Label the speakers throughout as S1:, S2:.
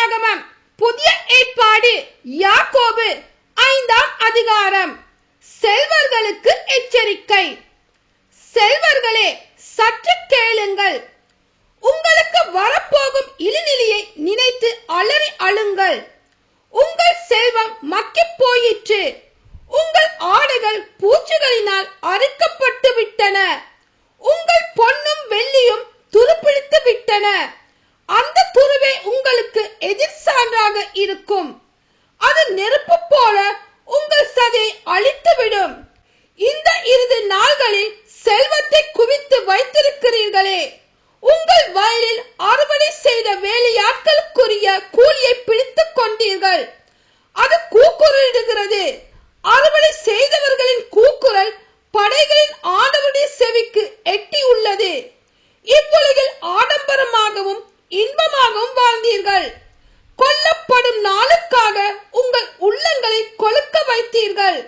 S1: ஆதியாகமம் புதிய ஏற்பாடு யாக்கோபு. ஐந்தாம் அதிகாரம். செல்வர்களுக்கு எச்சரிக்கை. செல்வர்களே சற்று கேளுங்கள். உங்களுக்கு வரப்போகும் இழிநிலையை நினைத்து அலறி அழுங்கள். உங்கள் செல்வம் மக்கி போயிற்று. உங்கள் ஆடைகள் பூச்சிகளினால் அறுக்கப்பட்டு விட்டன உங்கள் பொன்னும் வெள்ளியும் துருப்பிடித்து விட்டன அந்த துருவே உங்களுக்கு எதிர் சான்றாக இருக்கும். அது நெருப்பு போல உங்கள் சதையை அழித்துவிடும். இந்த இறுதி நாள்களில் செல்வத்தை குவித்து வைத்திருக்கிறீர்களே. உங்கள் வயலில் அறுவடை செய்த வேலையாட்களுக்குரிய கூலியை பிடித்துக் கொண்டீர்கள். அது கூக்குரலிடுகிறது அறுவடை செய்தவர்களின் கூக்குரல் படைகளின் ஆண்டவருடைய செவிக்கு எட்டியுள்ளது. இவ்வுலகில் ஆடம்பரமாகவும் வைத்தீர்கள். கொல்லப்படும் நாளுக்காக உங்கள் உள்ளங்களை கொழுக்க வைத்தீர்கள்.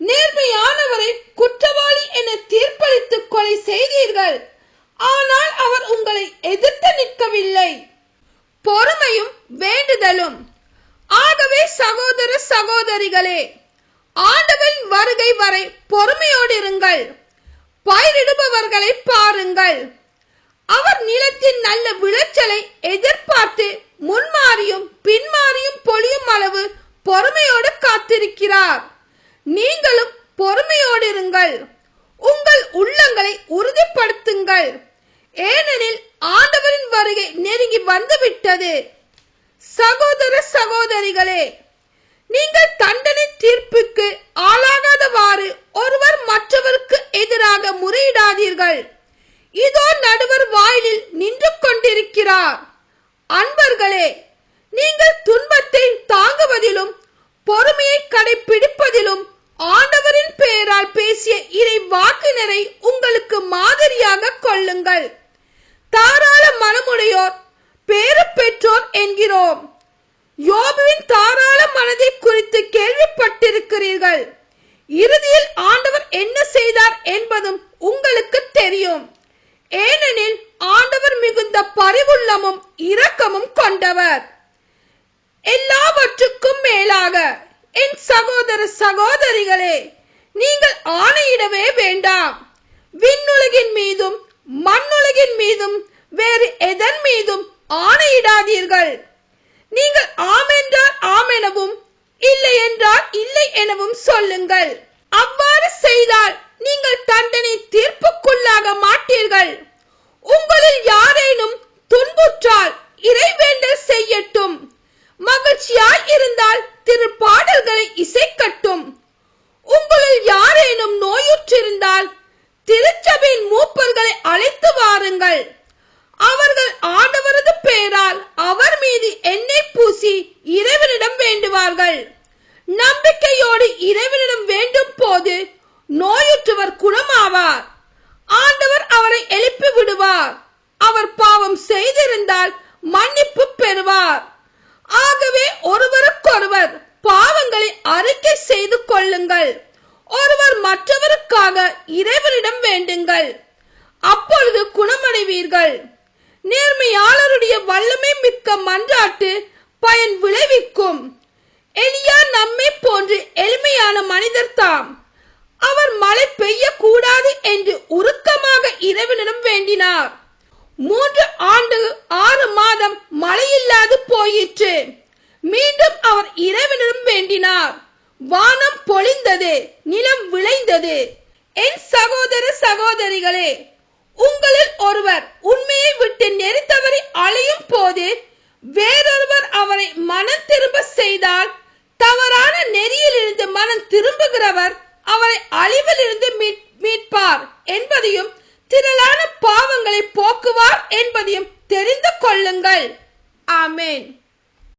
S1: நேர்மையானவரை குற்றவாளி என தீர்ப்பளித்து கொலை செய்தீர்கள். ஆனால் அவர் உங்களை எதிர்த்து நிற்கவில்லை. பொறுமையும் வேண்டுதலும். ஆகவே சகோதர சகோதரிகளே ஆண்டவன் வருகை வரை பொறுமையோடு இருங்கள். பயிரிடுபவர்களை பாருங்கள். அவர் நிலத்தின் நல்ல விளைச்சலை எதிர்பார்த்து முன்மாறியும் பின்மாறியும் பொழியும் அளவு பொறுமையோடு காத்திருக்கிறார். நீங்களும் பொறுமையோடு இருங்கள். உங்கள் உள்ளங்களை உறுதிப்படுத்துங்கள். ஏனெனில் ஆண்டவரின் வருகை நெருங்கி வந்துவிட்டது. சகோதர சகோதரிகளே நீங்கள் தண்டனை தீர்ப்புக்கு ஆளா இதோ நடுவர் வாயிலில் நின்று கொண்டிருக்கிறார். அன்பர்களே நீங்கள் துன்பத்தை தாங்குவதிலும் பொறுமையை கடைபிடிப்பதிலும் ஆண்டவரின் பெயரால் பேசிய இறை வாக்கினரை உங்களுக்கு மாதிரியாக கொள்ளுங்கள். தாராள மனமுடையோர் பேரு பெற்றோர் என்கிறோம். யோபுவின் தாராள மனதை குறித்து கேள்விப்பட்டிருக்கிறீர்கள். இறுதியில் ஆண்டவர் என்ன செய்தார் என்பதும் உங்களுக்கு தெரியும். ஏனெனில் ஆண்டவர் மிகுந்த பரிவுள்ளமும் இரக்கமும் கொண்டவர். எல்லாவற்றுக்கும் மேலாக என் சகோதர சகோதரிகளே நீங்கள் ஆணையிடவே வேண்டாம். விண்ணுலகின் மீதும் மண்ணுலகின் மீதும் வேறு எதன் மீதும் ஆணையிடாதீர்கள். நீங்கள் ஆம் என்றால் ஆம் எனவும் இல்லை என்றால் இல்லை எனவும் சொல்லுங்கள். அவ்வாறு செய்தால் நீங்கள் தண்டனை தீர்ப்புக்குள்ளாக மாட்டீர்கள். உங்களில் யாரேனும் துன்புற்றால் இறைவேண்டல் செய்யட்டும். மகிழ்ச்சியாய் இருந்தால் திரு பாடல்களை இசைக்கட்டும். உங்களில் யாரேனும் நோயுற்றிருந்தால் திருச்சபையின் மூப்பர்களை அழைத்து வாருங்கள். அவர்கள் ஆண்டவரது பெயரால் அவர் மீது நம்பிக்கையோடு இறைவனிடம் வேண்டும் போது நோயுற்றவர் குணமாவார். ஆண்டவர் அவரை எழுப்பி விடுவார். அவர் பாவம் செய்திருந்தால் மன்னிப்பு பெறுவார். ஆகவே ஒருவருக்கொருவர் பாவங்களை அறிக்கை செய்து கொள்ளுங்கள். ஒருவர் மற்றவருக்காக இறைவனிடம் வேண்டுங்கள். அப்பொழுது குணமடைவீர்கள். நேர்மையாளருடைய வல்லமை மிக்க மன்றாட்டு பயன் விளைவிக்கும். எளியா நம் எளிமையான மனிதர் தாம். அவர் மழை பெய்யக்கூடாது என்று உருக்கமாக இறைவனிடம் வேண்டினார். மூன்று ஆண்டு ஆறு மாதம் மழையில்லாது போயிற்று. மீண்டும் அவர் இறைவனிடம் வேண்டினார். வானம் பொழிந்தது நிலம் விளைந்தது. என் சகோதர சகோதரிகளே உங்களில் ஒருவர் உண்மையை விட்டு நெறித்தவரை அலையும் போது வேறொருவர் அவரை மனம் மனம் திரும்புகிறவர் அவரை அழிவிலிருந்து மீட்- மீட்பார் என்பதையும் திரளான பாவங்களை போக்குவார் என்பதையும் தெரிந்து கொள்ளுங்கள். ஆமேன்.